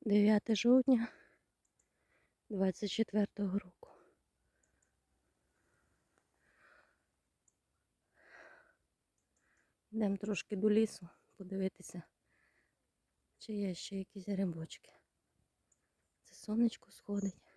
9 жовтня 24 року. Йдемо трошки до лісу подивитися, чи є ще якісь грибочки. Це сонечко сходить.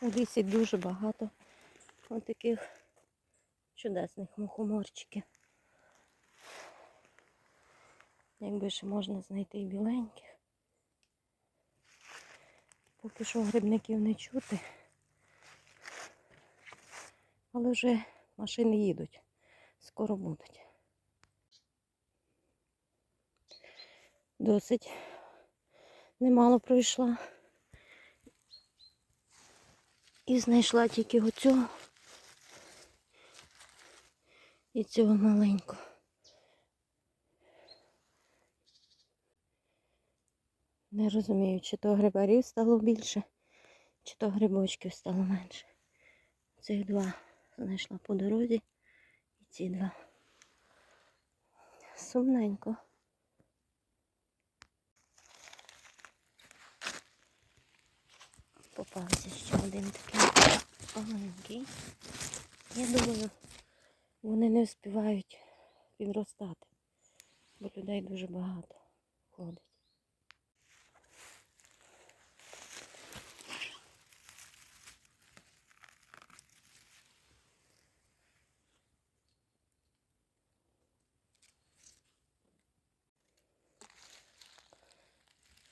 У лісі дуже багато ось таких чудесних мухоморчиків. Якби ще можна знайти і біленьких. Поки що грибників не чути. Але вже машини їдуть. Скоро будуть. Досить немало пройшла. І знайшла тільки оцього і цього маленького. Не розумію, чи то грибарів стало більше, чи то грибочків стало менше. Цих два знайшла по дорозі і ці два. Сумненько. Попався ще один такий маленький. Я думаю, вони не встигають підростати, бо людей дуже багато ходить.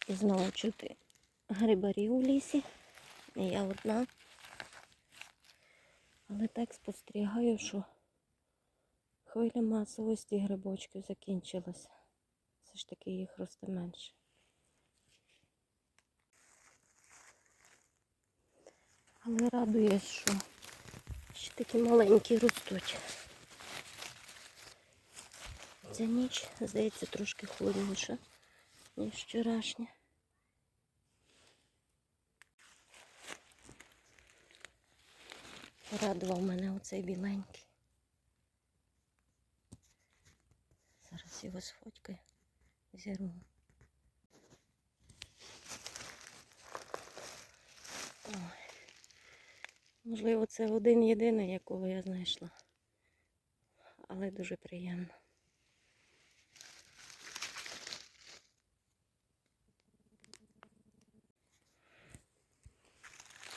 І знову чути грибарів у лісі. І я одна. Але так спостерігаю, що хвиля масовості грибочків закінчилася. Все ж таки їх росте менше. Але радує, що ще такі маленькі ростуть. Ця ніч, здається, трошки холодніша, ніж вчорашня. Порадував мене оцей біленький. Зараз його сфоткаю, зірву. Ой. Можливо, це один єдиний, якого я знайшла. Але дуже приємно.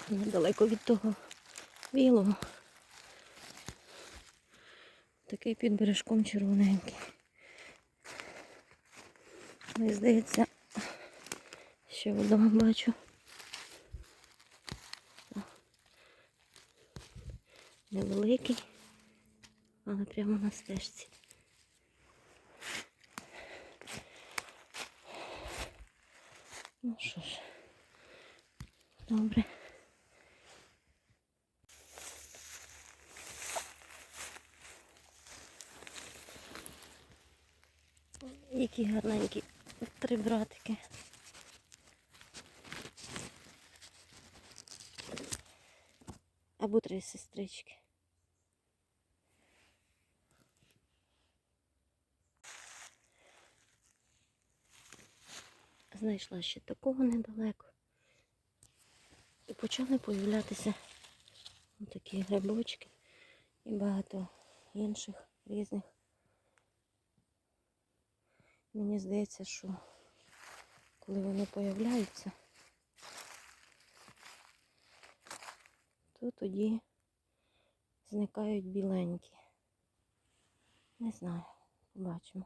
Недалеко від того білого. Такий під бережком червоненький. Але здається, ще одного бачу. Невеликий, але прямо на стежці. Ну що ж, добре. Які гарненькі три братики. Або три сестрички. Знайшла ще такого недалеко. І почали появлятися такі грибочки і багато інших різних. Мені здається, що коли вони появляються, то тоді зникають біленькі. Не знаю, побачимо.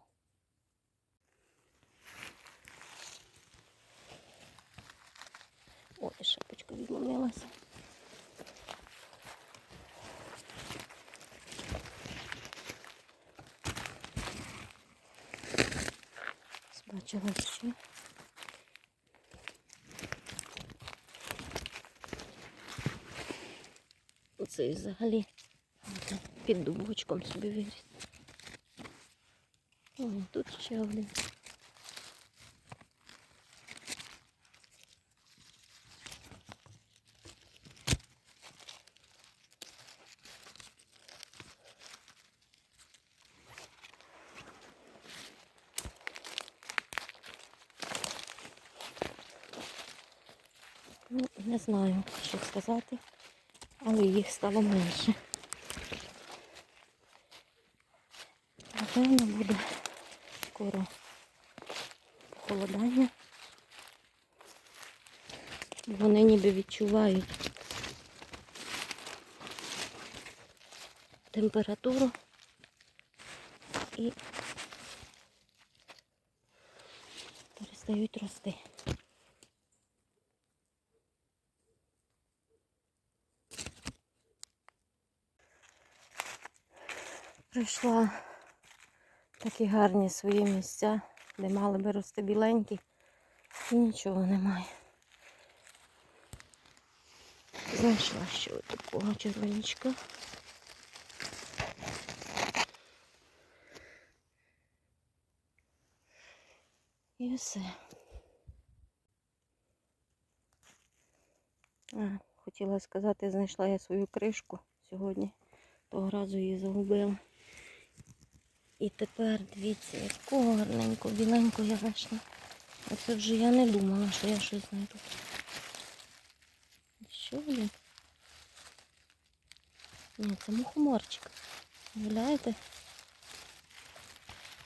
Ой, шапочка відломилася. Бачила ще. цей взагалі Оце під дубочком собі виріс. О, тут ще один. Ну, не знаю, що сказати, але їх стало менше. Напевно, буде скоро похолодання. Вони ніби відчувають температуру і перестають рости. Прийшла такі гарні свої місця, де мали би рости біленькі, і нічого немає. Знайшла ще ось такого червонічка. І все. А, хотіла сказати, знайшла я свою кришку сьогодні. Того разу її загубила. І тепер дивіться, якого гарненьку, біленьку я знайшла. Оце вже я не думала, що я щось знайду. Що він? Ні, це мухоморчик. Гуляєте?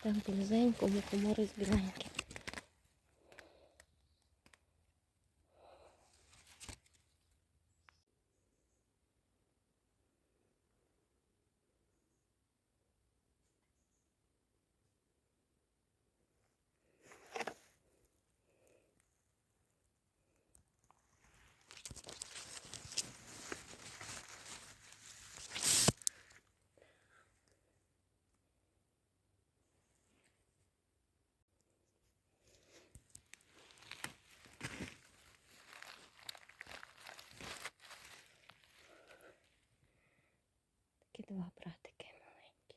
Так близенько, мухомори з Такі два братики маленькі.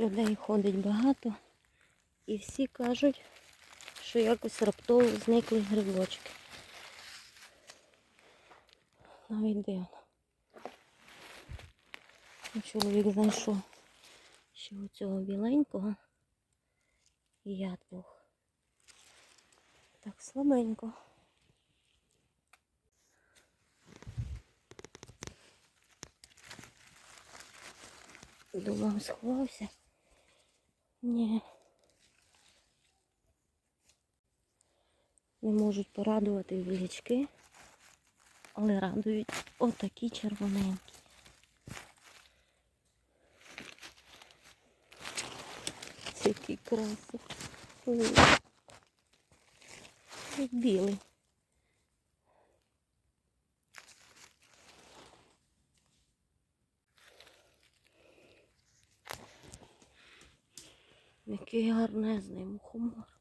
Людей ходить багато і всі кажуть, що якось раптово зникли грибочки. Навіть дивно. Ну, Чоловік знайшов ще оцього біленького. І я двох. Так слабенько. Думав, сховався. Ні. Не можуть порадувати білячки але радують отакі червоненькі. Які краси. Як білий. Який гарнезний мухомор.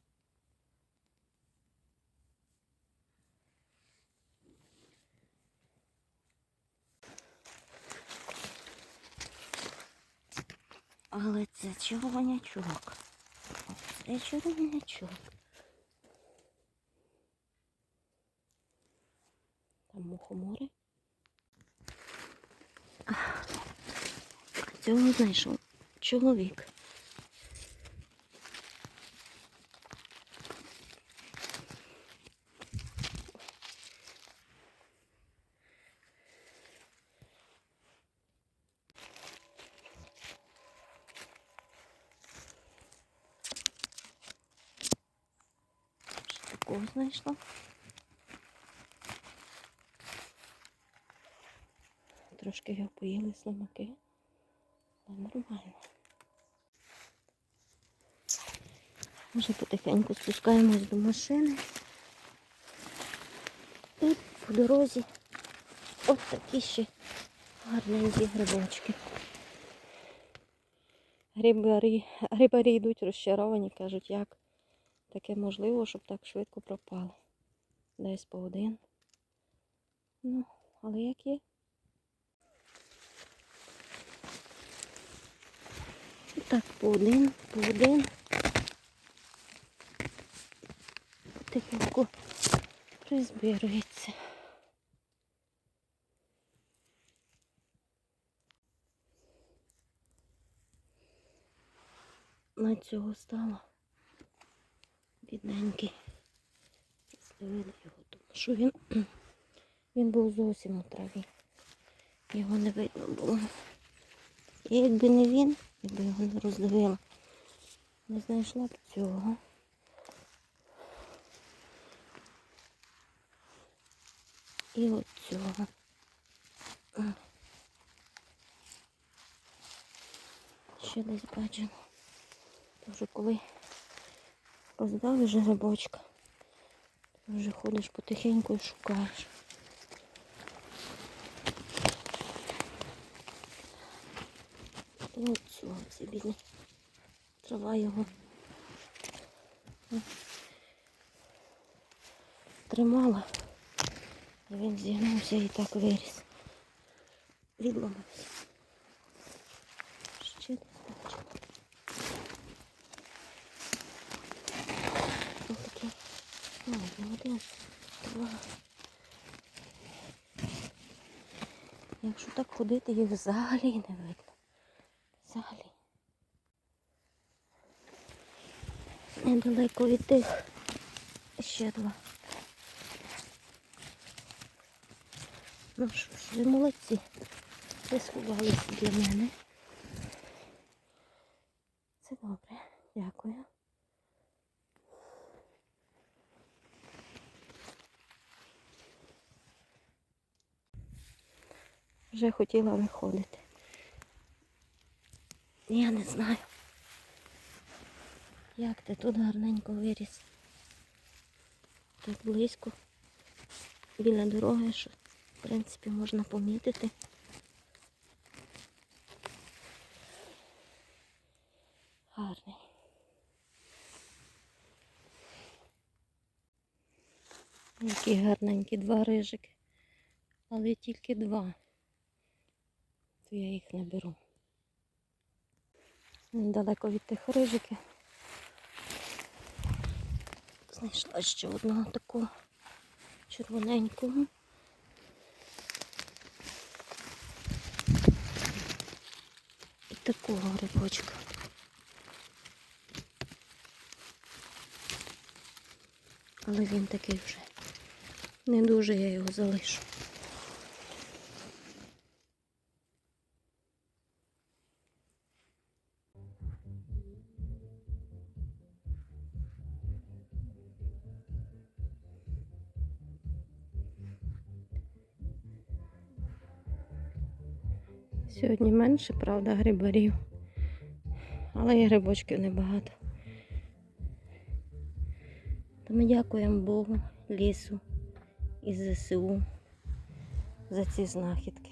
Але це червонячок. Це червонячок. Там мухомори. А, Цього знайшов чоловік. Ще такого знайшла. Трошки його поїли слимаки. Але нормально. Вже потихеньку спускаємось до машини. І по дорозі от такі ще гарненькі грибочки. Грибарі, грибарі йдуть розчаровані, кажуть, як таке можливо, щоб так швидко пропали. Десь по один. Ну, але як є. Так, по один, по один. Тихенько призбирується. На цього стало бідненький. Зловили його, тому що він, він був зовсім у траві. Його не видно було. І якби не він, якби його не роздивила, не знайшла б цього. І от цього. Ще десь бачимо. Тож коли роздавиш грибочка, ти вже ходиш потихеньку і шукаєш. І цього ці бідні. Трава його тримала. І він зігнувся і так виріс. Відломився. Ще десь бачимо. Ось такий. Ой, не один, два. Якщо так ходити, їх взагалі не видно. Взагалі. Недалеко від тих ще два. Ну що ж, ви молодці. Ви сховалися для мене. Це добре. Дякую. Вже хотіла виходити. Я не знаю. Як ти тут гарненько виріс. Так близько. Біля дороги, що в принципі можна помітити. Гарний. Які гарненькі два рижики. Але тільки два. То я їх не беру. Недалеко від тих рижиків. Знайшла ще одного такого червоненького. І такого грибочка. Але він такий вже. Не дуже я його залишу. Сьогодні менше, правда, грибарів. Але і грибочків небагато. То ми дякуємо Богу, лісу і ЗСУ за ці знахідки.